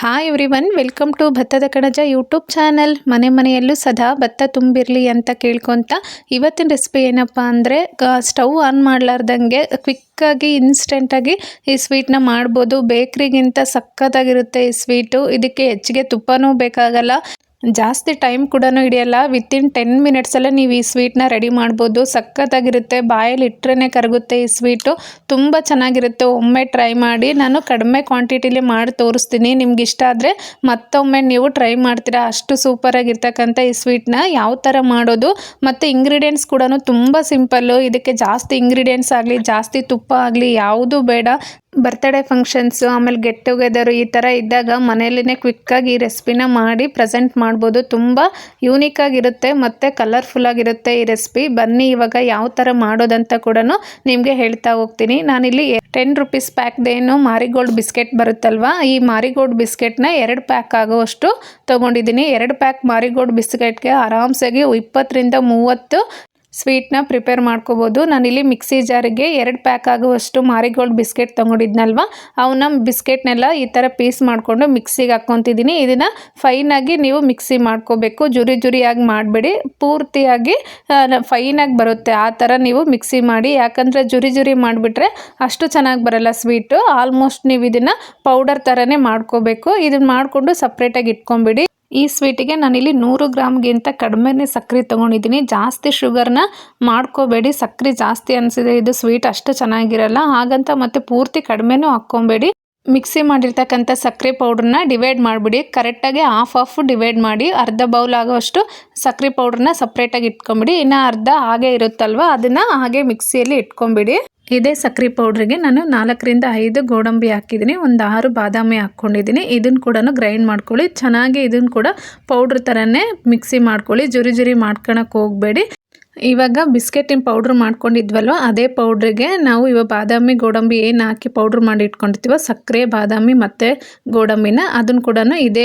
Hi everyone welcome to ಭತ್ತದ ಕಣಜ YouTube channel ಮನೆ ಮನೆಯಲ್ಲೂ ಸದಾ ಭತ್ತ ತುಂಬಿರಲಿ ಅಂತ ಕೇಳ್ಕೊತ ಇವತ್ತಿನ ರೆಸಿಪಿ ಏನಪ್ಪ ಅಂದರೆ ಸ್ಟವ್ ಆನ್ ಮಾಡಲಾರ್ದಂಗೆ ಕ್ವಿಕ್ಕಾಗಿ ಇನ್ಸ್ಟೆಂಟಾಗಿ ಈ ಸ್ವೀಟ್ನ ಮಾಡ್ಬೋದು. ಬೇಕ್ರಿಗಿಂತ ಸಕ್ಕತ್ತಾಗಿರುತ್ತೆ ಈ ಸ್ವೀಟು ಇದಕ್ಕೆ ಹೆಚ್ಚಿಗೆ ತುಪ್ಪನೂ ಬೇಕಾಗಲ್ಲ. ಜಾಸ್ತಿ ಟೈಮ್ ಕೂಡ ಹಿಡಿಯಲ್ಲ. ವಿತಿನ್ ಟೆನ್ ಮಿನಿಟ್ಸಲ್ಲೇ ನೀವು ಈ ಸ್ವೀಟ್ನ ರೆಡಿ ಮಾಡ್ಬೋದು. ಸಖತ್ತಾಗಿರುತ್ತೆ. ಬಾಯಲ್ಲಿ ಇಟ್ಟರೆ ಕರಗುತ್ತೆ ಈ ಸ್ವೀಟು ತುಂಬ ಚೆನ್ನಾಗಿರುತ್ತೆ. ಒಮ್ಮೆ ಟ್ರೈ ಮಾಡಿ ನಾನು ಕಡಿಮೆ ಕ್ವಾಂಟಿಟಿಲಿ ಮಾಡಿ ತೋರಿಸ್ತೀನಿ. ನಿಮ್ಗೆ ಇಷ್ಟ ಆದರೆ ಮತ್ತೊಮ್ಮೆ ನೀವು ಟ್ರೈ ಮಾಡ್ತೀರಾ. ಅಷ್ಟು ಸೂಪರಾಗಿರ್ತಕ್ಕಂಥ ಈ ಸ್ವೀಟ್ನ ಯಾವ ಥರ ಮಾಡೋದು. ಮತ್ತು ಇಂಗ್ರೀಡಿಯೆಂಟ್ಸ್ ಕೂಡ ತುಂಬ ಸಿಂಪಲ್ಲು ಇದಕ್ಕೆ ಜಾಸ್ತಿ ಇಂಗ್ರೀಡಿಯೆಂಟ್ಸ್ ಆಗಲಿ, ಜಾಸ್ತಿ ತುಪ್ಪ ಆಗಲಿ, ಯಾವುದೂ ಬೇಡ. ಬರ್ತ್ಡೇ ಫಂಕ್ಷನ್ಸು ಆಮೇಲೆ ಗೆಟ್ ಟುಗೆದರು ಈ ಥರ ಇದ್ದಾಗ ಮನೆಯಲ್ಲೇ ಕ್ವಿಕ್ಕಾಗಿ ಈ ರೆಸಿಪಿನ ಮಾಡಿ ಪ್ರೆಸೆಂಟ್ ಮಾಡ್ಬೋದು. ತುಂಬ ಯೂನಿಕ್ಕಾಗಿರುತ್ತೆ ಮತ್ತು ಕಲರ್ಫುಲ್ಲಾಗಿರುತ್ತೆ ಈ ರೆಸಿಪಿ ಬನ್ನಿ ಇವಾಗ ಯಾವ ಥರ ಮಾಡೋದಂತ ಕೂಡ ನಿಮಗೆ ಹೇಳ್ತಾ ಹೋಗ್ತೀನಿ. ನಾನಿಲ್ಲಿ ಟೆನ್ ರುಪೀಸ್ ಪ್ಯಾಕ್ದೇನು ಮಾರಿಗೋಲ್ಡ್ ಬಿಸ್ಕೆಟ್ ಬರುತ್ತಲ್ವ? ಈ ಮಾರಿಗೋಲ್ಡ್ ಬಿಸ್ಕೆಟ್ನ ಎರಡು ಪ್ಯಾಕ್ ಆಗೋವಷ್ಟು ತೊಗೊಂಡಿದ್ದೀನಿ. ಎರಡು ಪ್ಯಾಕ್ ಮಾರಿಗೋಲ್ಡ್ ಬಿಸ್ಕೆಟ್ಗೆ ಆರಾಮ್ಸಾಗಿ ಇಪ್ಪತ್ತರಿಂದ ಮೂವತ್ತು ಸ್ವೀಟ್ನ ಪ್ರಿಪೇರ್ ಮಾಡ್ಕೋಬೋದು. ನಾನಿಲ್ಲಿ ಮಿಕ್ಸಿ ಜಾರಿಗೆ ಎರಡು ಪ್ಯಾಕ್ ಆಗುವಷ್ಟು ಮಾರಿಗೋಲ್ಡ್ ಬಿಸ್ಕೆಟ್ ತೊಗೊಂಡಿದ್ನಲ್ವ? ಅವನ್ನ ಬಿಸ್ಕೆಟ್ನೆಲ್ಲ ಈ ಥರ ಪೀಸ್ ಮಾಡಿಕೊಂಡು ಮಿಕ್ಸಿಗೆ ಹಾಕ್ಕೊತಿದ್ದೀನಿ. ಇದನ್ನು ಫೈನಾಗಿ ನೀವು ಮಿಕ್ಸಿ ಮಾಡ್ಕೋಬೇಕು. ಜುರಿ ಜುರಿಯಾಗಿ ಮಾಡಬೇಡಿ. ಪೂರ್ತಿಯಾಗಿ ಫೈನಾಗಿ ಬರುತ್ತೆ. ಆ ಥರ ನೀವು ಮಿಕ್ಸಿ ಮಾಡಿ, ಯಾಕಂದರೆ ಜುರಿ ಜುರಿ ಮಾಡಿಬಿಟ್ರೆ ಅಷ್ಟು ಚೆನ್ನಾಗಿ ಬರಲ್ಲ ಸ್ವೀಟು. ಆಲ್ಮೋಸ್ಟ್ ನೀವು ಇದನ್ನು ಪೌಡರ್ ಥರನೇ ಮಾಡ್ಕೋಬೇಕು. ಇದನ್ನು ಮಾಡಿಕೊಂಡು ಸಪ್ರೇಟಾಗಿ ಇಟ್ಕೊಂಬಿಡಿ. ಈ ಸ್ವೀಟಿಗೆ ನಾನಿಲ್ಲಿ ನೂರು ಗ್ರಾಮ್ಗಿಂತ ಕಡಿಮೆನೇ ಸಕ್ಕರೆ ತೊಗೊಂಡಿದ್ದೀನಿ. ಜಾಸ್ತಿ ಶುಗರ್ನ ಮಾಡ್ಕೋಬೇಡಿ. ಸಕ್ಕರೆ ಜಾಸ್ತಿ ಅನಿಸಿದೆ ಇದು ಸ್ವೀಟ್ ಅಷ್ಟು ಚೆನ್ನಾಗಿರಲ್ಲ. ಹಾಗಂತ ಮತ್ತೆ ಪೂರ್ತಿ ಕಡಿಮೆನೂ ಹಾಕ್ಕೊಬೇಡಿ. ಮಿಕ್ಸಿ ಮಾಡಿರ್ತಕ್ಕಂಥ ಸಕ್ಕರೆ ಪೌಡ್ರನ್ನ ಡಿವೈಡ್ ಮಾಡಿಬಿಡಿ. ಕರೆಕ್ಟಾಗಿ ಹಾಫ್ ಆಫ್ ಡಿವೈಡ್ ಮಾಡಿ, ಅರ್ಧ ಬೌಲ್ ಆಗೋಷ್ಟು ಸಕ್ಕರೆ ಪೌಡ್ರನ್ನ ಸಪ್ರೇಟಾಗಿ ಇಟ್ಕೊಂಬಿಡಿ. ಇನ್ನು ಅರ್ಧ ಹಾಗೆ ಇರುತ್ತಲ್ವ, ಅದನ್ನು ಹಾಗೆ ಮಿಕ್ಸಿಯಲ್ಲಿ ಇಟ್ಕೊಂಬಿಡಿ. ಇದೇ ಸಕ್ಕರೆ ಪೌಡ್ರಿಗೆ ನಾನು ನಾಲ್ಕರಿಂದ ಐದು ಗೋಡಂಬಿ ಹಾಕಿದ್ದೀನಿ, ಒಂದು ಆರು ಬಾದಾಮಿ ಹಾಕ್ಕೊಂಡಿದ್ದೀನಿ. ಇದನ್ನು ಕೂಡ ಗ್ರೈಂಡ್ ಮಾಡ್ಕೊಳ್ಳಿ. ಚೆನ್ನಾಗಿ ಇದನ್ನು ಕೂಡ ಪೌಡ್ರ್ ಥರನೇ ಮಿಕ್ಸಿ ಮಾಡ್ಕೊಳ್ಳಿ. ಜುರಿ ಜುರಿ ಮಾಡ್ಕೊಳಕ್ಕೆ ಹೋಗಬೇಡಿ. ಇವಾಗ ಬಿಸ್ಕೆಟಿನ ಪೌಡ್ರ್ ಮಾಡ್ಕೊಂಡಿದ್ವಲ್ವ, ಅದೇ ಪೌಡ್ರಿಗೆ ನಾವು ಇವಾಗ ಬಾದಾಮಿ ಗೋಡಂಬಿ ಏನು ಹಾಕಿ ಪೌಡ್ರ್ ಮಾಡಿ ಇಟ್ಕೊಂಡಿರ್ತೀವೋ, ಸಕ್ಕರೆ, ಬಾದಾಮಿ ಮತ್ತು ಗೋಡಂಬಿನ ಅದನ್ನು ಕೂಡ ಇದೇ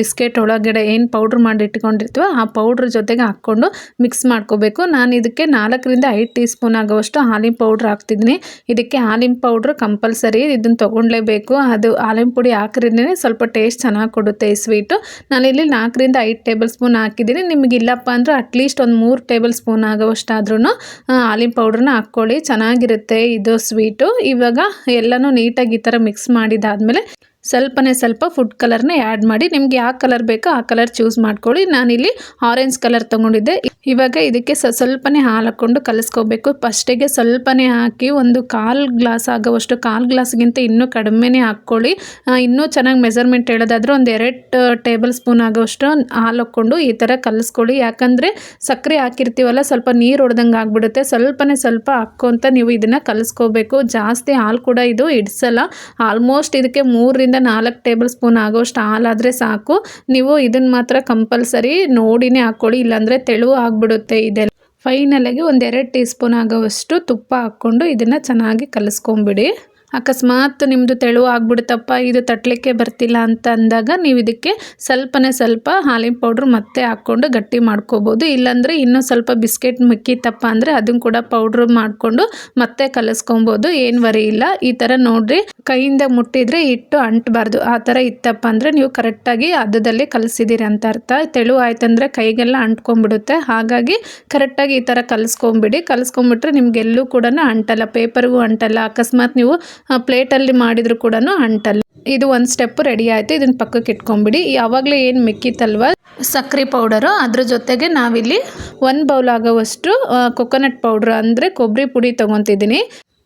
ಬಿಸ್ಕೆಟ್ ಒಳಗಡೆ ಏನು ಪೌಡ್ರ್ ಮಾಡಿ ಇಟ್ಕೊಂಡಿರ್ತೀವೋ, ಆ ಪೌಡ್ರ್ ಜೊತೆಗೆ ಹಾಕ್ಕೊಂಡು ಮಿಕ್ಸ್ ಮಾಡ್ಕೋಬೇಕು. ನಾನು ಇದಕ್ಕೆ ನಾಲ್ಕರಿಂದ ಐದು ಟೀ ಸ್ಪೂನ್ ಆಗೋವಷ್ಟು ಹಾಲಿನ ಪೌಡ್ರ್ ಹಾಕ್ತಿದ್ದೀನಿ. ಇದಕ್ಕೆ ಹಾಲಿನ ಪೌಡ್ರ್ ಕಂಪಲ್ಸರಿ ಇದನ್ನು ತೊಗೊಳ್ಲೇಬೇಕು ಅದು ಹಾಲಿನ ಪುಡಿ ಹಾಕಿದ್ರೆ ಸ್ವಲ್ಪ ಟೇಸ್ಟ್ ಚೆನ್ನಾಗಿ ಕೊಡುತ್ತೆ ಈ ಸ್ವೀಟು ನಾನಿಲ್ಲಿ ನಾಲ್ಕರಿಂದ ಐದು ಟೇಬಲ್ ಸ್ಪೂನ್ ಹಾಕಿದ್ದೀನಿ. ನಿಮಗೆ ಇಲ್ಲಪ್ಪ ಅಂದರೆ ಅಟ್ಲೀಸ್ಟ್ ಒಂದು ಮೂರು ಟೇಬಲ್ ಸ್ಪೂನ್ ಸ್ಪೂನ್ ಆಗೋವಷ್ಟಾದ್ರೂ ಹಾಲಿನ ಪೌಡ್ರನ್ನ ಹಾಕ್ಕೊಳ್ಳಿ. ಚೆನ್ನಾಗಿರುತ್ತೆ ಇದು ಸ್ವೀಟು. ಇವಾಗ ಎಲ್ಲನೂ ನೀಟಾಗಿ ಈ ಥರ ಮಿಕ್ಸ್ ಮಾಡಿದಾದ್ಮೇಲೆ ಸ್ವಲ್ಪನೇ ಸ್ವಲ್ಪ ಫುಡ್ ಕಲರ್ನ ಆ್ಯಡ್ ಮಾಡಿ ನಿಮಗೆ ಯಾವ ಕಲರ್ ಬೇಕೋ ಆ ಕಲರ್ ಚೂಸ್ ಮಾಡ್ಕೊಳ್ಳಿ. ನಾನಿಲ್ಲಿ ಆರೆಂಜ್ ಕಲರ್ ತೊಗೊಂಡಿದ್ದೆ. ಇವಾಗ ಇದಕ್ಕೆ ಸ್ವಲ್ಪನೇ ಹಾಲು ಹಾಕ್ಕೊಂಡು ಕಲಿಸ್ಕೋಬೇಕು. ಫಸ್ಟಿಗೆ ಸ್ವಲ್ಪನೇ ಹಾಕಿ ಒಂದು ಕಾಲು ಗ್ಲಾಸ್ ಆಗೋವಷ್ಟು ಕಾಲು ಗ್ಲಾಸ್ಗಿಂತ ಇನ್ನೂ ಕಡಿಮೆನೇ ಹಾಕ್ಕೊಳ್ಳಿ. ಇನ್ನೂ ಚೆನ್ನಾಗಿ ಮೆಜರ್ಮೆಂಟ್ ಹೇಳೋದಾದ್ರೆ ಒಂದು ಎರಡು ಟೇಬಲ್ ಸ್ಪೂನ್ ಆಗೋವಷ್ಟು ಹಾಲು ಹಾಕ್ಕೊಂಡು ಈ ಥರ ಕಲಿಸ್ಕೊಳ್ಳಿ. ಯಾಕಂದರೆ ಸಕ್ಕರೆ ಹಾಕಿರ್ತೀವಲ್ಲ, ಸ್ವಲ್ಪ ನೀರು ಹೊಡೆದಂಗೆ ಆಗಿಬಿಡುತ್ತೆ. ಸ್ವಲ್ಪನೇ ಸ್ವಲ್ಪ ಹಾಕ್ಕೊಂತ ನೀವು ಇದನ್ನು ಕಲಿಸ್ಕೋಬೇಕು. ಜಾಸ್ತಿ ಹಾಲು ಕೂಡ ಇದು ಇಡ್ಸಲ್ಲ ಆಲ್ಮೋಸ್ಟ್ ಇದಕ್ಕೆ ಮೂರರಿಂದ ನಾಲ್ಕು ಟೇಬಲ್ ಸ್ಪೂನ್ ಆಗೋಷ್ಟು ಹಾಲಾದರೆ ಸಾಕು. ನೀವು ಇದನ್ನು ಮಾತ್ರ ಕಂಪಲ್ಸರಿ ನೋಡಿನೇ ಹಾಕ್ಕೊಳ್ಳಿ ಇಲ್ಲಾಂದರೆ ತೆಳು ಆಗಿಬಿಡುತ್ತೆ ಇದೆಲ್ಲ. ಫೈನಲಾಗಿ ಒಂದೆರಡು ಟೀ ಸ್ಪೂನ್ ಆಗೋವಷ್ಟು ತುಪ್ಪ ಹಾಕ್ಕೊಂಡು ಇದನ್ನು ಚೆನ್ನಾಗಿ ಕಲಿಸ್ಕೊಂಬಿಡಿ. ಅಕಸ್ಮಾತ್ ನಿಮ್ಮದು ತೆಳು ಆಗ್ಬಿಡುತ್ತಪ್ಪ, ಇದು ತಟ್ಟಲಿಕ್ಕೆ ಬರ್ತಿಲ್ಲ ಅಂತ ಅಂದಾಗ ನೀವು ಇದಕ್ಕೆ ಸ್ವಲ್ಪನೇ ಸ್ವಲ್ಪ ಹಾಲಿನ ಪೌಡ್ರ್ ಮತ್ತೆ ಹಾಕ್ಕೊಂಡು ಗಟ್ಟಿ ಮಾಡ್ಕೋಬೋದು. ಇಲ್ಲಾಂದರೆ ಇನ್ನೂ ಸ್ವಲ್ಪ ಬಿಸ್ಕೆಟ್ ಮಿಕ್ಕಿತ್ತಪ್ಪ ಅಂದರೆ ಅದನ್ನು ಕೂಡ ಪೌಡ್ರ್ ಮಾಡಿಕೊಂಡು ಮತ್ತೆ ಕಲಿಸ್ಕೊಬೋದು. ಏನು ವರಿ ಇಲ್ಲ. ಈ ಥರ ನೋಡಿರಿ, ಕೈಯಿಂದ ಮುಟ್ಟಿದರೆ ಇಟ್ಟು ಅಂಟಬಾರ್ದು. ಆ ಥರ ಇತ್ತಪ್ಪ ಅಂದರೆ ನೀವು ಕರೆಕ್ಟಾಗಿ ಅದದಲ್ಲಿ ಕಲಿಸಿದ್ದೀರಿ ಅಂತ ಅರ್ಥ. ತೆಳು ಆಯ್ತಂದರೆ ಕೈಗೆಲ್ಲ ಅಂಟ್ಕೊಂಡ್ಬಿಡುತ್ತೆ. ಹಾಗಾಗಿ ಕರೆಕ್ಟಾಗಿ ಈ ಥರ ಕಲಿಸ್ಕೊಂಬಿಡಿ. ಕಲಿಸ್ಕೊಂಬಿಟ್ರೆ ನಿಮಗೆಲ್ಲೂ ಕೂಡ ಅಂಟಲ್ಲ, ಪೇಪರ್ಗೂ ಅಂಟಲ್ಲ. ಅಕಸ್ಮಾತ್ ನೀವು ಪ್ಲೇಟಲ್ಲಿ ಮಾಡಿದರೂ ಕೂಡ ಅಂಟಲ್ಲ ಇದು ಒಂದು ಸ್ಟೆಪ್ ರೆಡಿ ಆಯಿತು ಇದನ್ನು ಪಕ್ಕಕ್ಕೆ ಇಟ್ಕೊಂಬಿಡಿ. ಯಾವಾಗಲೇ ಏನು ಮಿಕ್ಕಿತ್ತಲ್ವ? ಸಕ್ಕರೆ ಪೌಡರು. ಅದ್ರ ಜೊತೆಗೆ ನಾವಿಲ್ಲಿ ಒಂದು ಬೌಲ್ ಆಗೋವಷ್ಟು ಕೊಕೊನಟ್ ಪೌಡ್ರ್ ಅಂದರೆ ಕೊಬ್ಬರಿ ಪುಡಿ ತೊಗೊತಿದ್ದೀನಿ.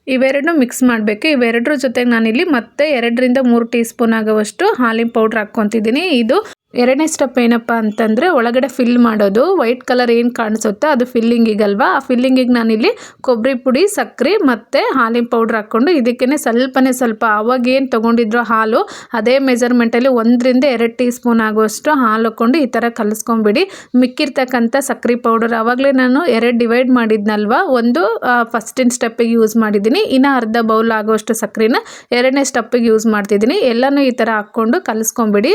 ಇವೆರಡೂ ಮಿಕ್ಸ್ ಮಾಡಬೇಕು. ಇವೆರಡರ ಜೊತೆಗೆ ನಾನಿಲ್ಲಿ ಮತ್ತೆ ಎರಡರಿಂದ ಮೂರು ಟೀ ಸ್ಪೂನ್ ಆಗೋವಷ್ಟು ಹಾಲಿನ ಪೌಡ್ರ್ ಹಾಕ್ಕೊತಿದ್ದೀನಿ. ಇದು ಎರಡನೇ ಸ್ಟೆಪ್ ಏನಪ್ಪ ಅಂತಂದರೆ ಒಳಗಡೆ ಫಿಲ್ ಮಾಡೋದು. ವೈಟ್ ಕಲರ್ ಏನು ಕಾಣಿಸುತ್ತೋ ಅದು ಫಿಲ್ಲಿಂಗಿಗಲ್ವಾ ಆ ಫಿಲ್ಲಿಂಗಿಗೆ ನಾನಿಲ್ಲಿ ಕೊಬ್ಬರಿ ಪುಡಿ ಸಕ್ಕರೆ ಮತ್ತು ಹಾಲಿನ ಪೌಡ್ರ್ ಹಾಕ್ಕೊಂಡು ಇದಕ್ಕೇ ಸ್ವಲ್ಪನೇ ಸ್ವಲ್ಪ ಆವಾಗೇನು ಏನು ತೊಗೊಂಡಿದ್ರು ಹಾಲು, ಅದೇ ಮೆಜರ್ಮೆಂಟಲ್ಲಿ ಒಂದರಿಂದ ಎರಡು ಟೀ ಸ್ಪೂನ್ ಆಗುವಷ್ಟು ಹಾಲು ಹಾಕ್ಕೊಂಡು ಈ ಥರ ಕಲಿಸ್ಕೊಂಬಿಡಿ. ಮಿಕ್ಕಿರ್ತಕ್ಕಂಥ ಸಕ್ಕರೆ ಪೌಡರ್ ಆವಾಗಲೇ ನಾನು ಎರಡು ಡಿವೈಡ್ ಮಾಡಿದ್ನಲ್ವ? ಒಂದು ಫಸ್ಟಿನ ಸ್ಟೆಪ್ಪಿಗೆ ಯೂಸ್ ಮಾಡಿದ್ದೀನಿ. ಇನ್ನು ಅರ್ಧ ಬೌಲ್ ಆಗುವಷ್ಟು ಸಕ್ಕರೆನ ಎರಡನೇ ಸ್ಟೆಪ್ಪಿಗೆ ಯೂಸ್ ಮಾಡ್ತಿದ್ದೀನಿ. ಎಲ್ಲನೂ ಈ ಥರ ಹಾಕ್ಕೊಂಡು ಕಲಿಸ್ಕೊಂಬಿಡಿ.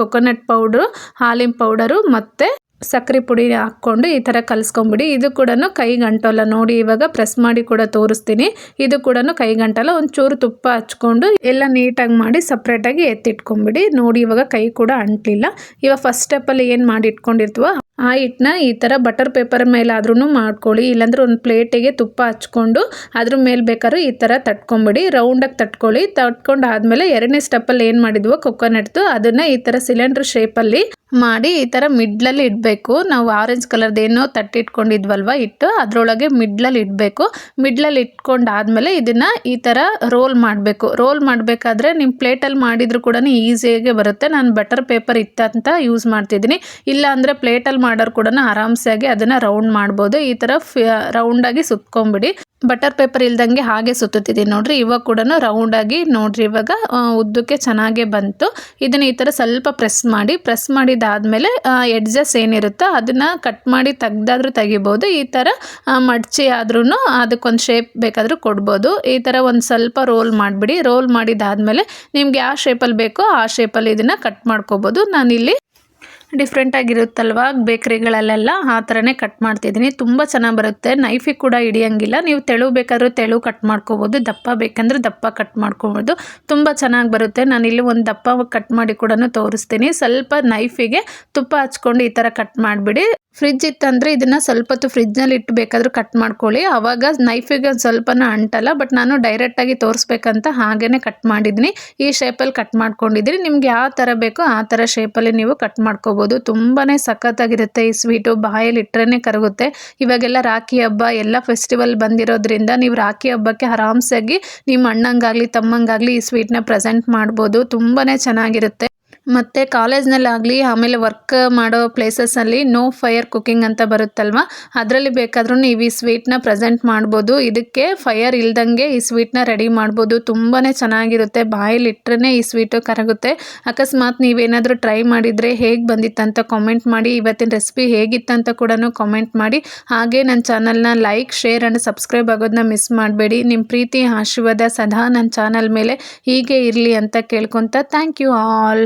ಕೊಕೊನಟ್ ಪೌಡ್ರು ಹಾಲಿನ ಪೌಡರು ಮತ್ತು ಸಕ್ಕರೆ ಪುಡಿ ಹಾಕ್ಕೊಂಡು ಈ ಥರ ಕಲಿಸ್ಕೊಂಬಿಡಿ. ಇದು ಕೂಡ ಕೈ ಗಂಟಲ್ಲ ನೋಡಿ ಇವಾಗ ಪ್ರೆಸ್ ಮಾಡಿ ಕೂಡ ತೋರಿಸ್ತೀನಿ. ಇದು ಕೂಡ ಕೈ ಗಂಟಲ್ಲ ಒಂಚೂರು ತುಪ್ಪ ಹಚ್ಕೊಂಡು ಎಲ್ಲ ನೀಟಾಗಿ ಮಾಡಿ ಸಪ್ರೇಟಾಗಿ ಎತ್ತಿಟ್ಕೊಂಬಿಡಿ. ನೋಡಿ ಇವಾಗ ಕೈ ಕೂಡ ಅಂಟಲಿಲ್ಲ. ಇವಾಗ ಫಸ್ಟ್ ಸ್ಟೆಪ್ಪಲ್ಲಿ ಏನು ಮಾಡಿ ಇಟ್ಕೊಂಡಿರ್ತೀವೋ ಆ ಹಿಟ್ಟನ್ನ ಈ ಥರ ಬಟರ್ ಪೇಪರ್ ಮೇಲಾದ್ರೂ ಮಾಡ್ಕೊಳ್ಳಿ. ಇಲ್ಲಾಂದ್ರೆ ಒಂದು ಪ್ಲೇಟಿಗೆ ತುಪ್ಪ ಹಚ್ಕೊಂಡು ಅದ್ರ ಮೇಲೆ ಬೇಕಾದ್ರೂ ಈ ಥರ ತಟ್ಕೊಂಬಿಡಿ. ರೌಂಡಾಗಿ ತಟ್ಕೊಳ್ಳಿ. ತಟ್ಕೊಂಡು ಆದಮೇಲೆ ಎರಡನೇ ಸ್ಟೆಪ್ಪಲ್ಲಿ ಏನು ಮಾಡಿದ್ವೋ ಕೊಕೊನಟ್ದು ಅದನ್ನು ಈ ಥರ ಸಿಲಿಂಡ್ರ್ ಶೇಪಲ್ಲಿ ಮಾಡಿ ಈ ಥರ ಮಿಡ್ಲಲ್ಲಿ ಇಡಬೇಕು. ನಾವು ಆರೆಂಜ್ ಕಲರ್ದು ಏನೋ ತಟ್ಟಿಟ್ಕೊಂಡಿದ್ವಲ್ವ ಇಟ್ಟು ಅದರೊಳಗೆ ಮಿಡ್ಲಲ್ಲಿ ಇಡಬೇಕು. ಮಿಡ್ಲಲ್ಲಿ ಇಟ್ಕೊಂಡಾದ್ಮೇಲೆ ಇದನ್ನು ಈ ಥರ ರೋಲ್ ಮಾಡಬೇಕು. ರೋಲ್ ಮಾಡಬೇಕಾದ್ರೆ ನಿಮ್ಮ ಪ್ಲೇಟಲ್ಲಿ ಮಾಡಿದರೂ ಕೂಡ ಈಸಿಯಾಗೆ ಬರುತ್ತೆ. ನಾನು ಬಟರ್ ಪೇಪರ್ ಇತ್ತಂತ ಯೂಸ್ ಮಾಡ್ತಿದ್ದೀನಿ. ಇಲ್ಲ ಅಂದರೆ ಪ್ಲೇಟಲ್ಲಿ ಮಾಡೋರು ಕೂಡ ಆರಾಮ್ಸಾಗಿ ಅದನ್ನು ರೌಂಡ್ ಮಾಡ್ಬೋದು. ಈ ಥರ ರೌಂಡಾಗಿ ಸುತ್ಕೊಂಬಿಡಿ. ಬಟರ್ ಪೇಪರ್ ಇಲ್ದಂಗೆ ಹಾಗೆ ಸುತ್ತುತ್ತಿದ್ದೀನಿ ನೋಡ್ರಿ. ಇವಾಗ ಕೂಡ ರೌಂಡಾಗಿ ನೋಡ್ರಿ ಇವಾಗ ಉದ್ದಕ್ಕೆ ಚೆನ್ನಾಗೇ ಬಂತು. ಇದನ್ನು ಈ ಥರ ಸ್ವಲ್ಪ ಪ್ರೆಸ್ ಮಾಡಿ ಪ್ರೆಸ್ ಮಾಡಿದಾದಮೇಲೆ ಎಡ್ಜಸ್ ಏನಿರುತ್ತೋ ಅದನ್ನು ಕಟ್ ಮಾಡಿ ತೆಗ್ದಾದ್ರೂ ತೆಗಿಬೋದು. ಈ ಥರ ಮಡ್ಚಿ ಆದ್ರೂ ಅದಕ್ಕೊಂದು ಶೇಪ್ ಬೇಕಾದರೂ ಕೊಡ್ಬೋದು. ಈ ಥರ ಒಂದು ಸ್ವಲ್ಪ ರೋಲ್ ಮಾಡಿಬಿಡಿ. ರೋಲ್ ಮಾಡಿದಾದಮೇಲೆ ನಿಮ್ಗೆ ಯಾವ ಶೇಪಲ್ಲಿ ಬೇಕೋ ಆ ಶೇಪಲ್ಲಿ ಇದನ್ನು ಕಟ್ ಮಾಡ್ಕೋಬೋದು. ನಾನಿಲ್ಲಿ ಡಿಫ್ರೆಂಟಾಗಿರುತ್ತಲ್ವ ಬೇಕ್ರಿಗಳಲ್ಲೆಲ್ಲ ಆ ಥರನೇ ಕಟ್ ಮಾಡ್ತಿದ್ದೀನಿ. ತುಂಬ ಚೆನ್ನಾಗಿ ಬರುತ್ತೆ. ನೈಫಿಗೆ ಕೂಡ ಹಿಡಿಯೋಂಗಿಲ್ಲ. ನೀವು ತೆಳು ಬೇಕಾದ್ರೂ ತೆಳು ಕಟ್ ಮಾಡ್ಕೋಬೋದು. ದಪ್ಪ ಬೇಕಂದ್ರೆ ದಪ್ಪ ಕಟ್ ಮಾಡ್ಕೊಬೋದು. ತುಂಬ ಚೆನ್ನಾಗಿ ಬರುತ್ತೆ. ನಾನಿಲ್ಲಿ ಒಂದು ದಪ್ಪ ಕಟ್ ಮಾಡಿ ಕೂಡ ತೋರಿಸ್ತೀನಿ. ಸ್ವಲ್ಪ ನೈಫಿಗೆ ತುಪ್ಪ ಹಚ್ಕೊಂಡು ಈ ಥರ ಕಟ್ ಮಾಡಿಬಿಡಿ. ಫ್ರಿಜ್ ಇತ್ತಂದರೆ ಇದನ್ನು ಸ್ವಲ್ಪ ಹೊತ್ತು ಫ್ರಿಜ್ನಲ್ಲಿ ಇಟ್ಟು ಬೇಕಾದರೂ ಕಟ್ ಮಾಡ್ಕೊಳ್ಳಿ. ಆವಾಗ ನೈಫಿಗೆ ಒಂದು ಸ್ವಲ್ಪನ ಅಂಟಲ್ಲ ಬಟ್ ನಾನು ಡೈರೆಕ್ಟಾಗಿ ತೋರಿಸ್ಬೇಕಂತ ಹಾಗೇ ಕಟ್ ಮಾಡಿದ್ದೀನಿ. ಈ ಶೇಪಲ್ಲಿ ಕಟ್ ಮಾಡ್ಕೊಂಡಿದ್ದೀನಿ ನಿಮ್ಗೆ ಯಾವ ಥರ ಬೇಕೋ ಆ ಥರ ಶೇಪಲ್ಲಿ ನೀವು ಕಟ್ ಮಾಡ್ಕೋಬೋದು. ತುಂಬಾ ಸಖತ್ತಾಗಿರುತ್ತೆ ಈ ಸ್ವೀಟು ಬಾಯಲ್ಲಿ ಇಟ್ಟರೆ ಕರಗುತ್ತೆ. ಇವಾಗೆಲ್ಲ ರಾಖಿ ಹಬ್ಬ, ಎಲ್ಲ ಫೆಸ್ಟಿವಲ್ ಬಂದಿರೋದ್ರಿಂದ ನೀವು ರಾಖಿ ಹಬ್ಬಕ್ಕೆ ಆರಾಮ್ಸಾಗಿ ನಿಮ್ಮ ಅಣ್ಣಂಗಾಗಲಿ, ತಮ್ಮಂಗಾಗಲಿ ಈ ಸ್ವೀಟ್ನ ಪ್ರೆಸೆಂಟ್ ಮಾಡ್ಬೋದು. ತುಂಬಾ ಚೆನ್ನಾಗಿರುತ್ತೆ. ಮತ್ತು ಕಾಲೇಜ್ನಲ್ಲಾಗಲಿ ಆಮೇಲೆ ವರ್ಕ್ ಮಾಡೋ ಪ್ಲೇಸಸ್ಸಲ್ಲಿ ನೋ ಫೈರ್ ಕುಕ್ಕಿಂಗ್ ಅಂತ ಬರುತ್ತಲ್ವ? ಅದರಲ್ಲಿ ಬೇಕಾದ್ರೂ ನೀವು ಈ ಸ್ವೀಟ್ನ ಪ್ರೆಸೆಂಟ್ ಮಾಡ್ಬೋದು. ಇದಕ್ಕೆ ಫೈರ್ ಇಲ್ದಂಗೆ ಈ ಸ್ವೀಟ್ನ ರೆಡಿ ಮಾಡ್ಬೋದು. ತುಂಬಾ ಚೆನ್ನಾಗಿರುತ್ತೆ. ಬಾಯಲ್ಲಿ ಇಟ್ಟರೆ ಈ ಸ್ವೀಟು ಕರಗುತ್ತೆ. ಅಕಸ್ಮಾತ್ ನೀವೇನಾದರೂ ಟ್ರೈ ಮಾಡಿದರೆ ಹೇಗೆ ಬಂದಿತ್ತಂತ ಕಾಮೆಂಟ್ ಮಾಡಿ, ಇವತ್ತಿನ ರೆಸಿಪಿ ಹೇಗಿತ್ತಂತ ಕೂಡ ಕಾಮೆಂಟ್ ಮಾಡಿ. ಹಾಗೆ ನನ್ನ ಚಾನಲ್ನ ಲೈಕ್ ಶೇರ್ ಆ್ಯಂಡ್ ಸಬ್ಸ್ಕ್ರೈಬ್ ಆಗೋದನ್ನ ಮಿಸ್ ಮಾಡಬೇಡಿ. ನಿಮ್ಮ ಪ್ರೀತಿ, ಆಶೀರ್ವಾದ ಸದಾ ನನ್ನ ಚಾನಲ್ ಮೇಲೆ ಹೀಗೆ ಇರಲಿ ಅಂತ ಕೇಳ್ಕೊತ ಥ್ಯಾಂಕ್ ಯು ಆಲ್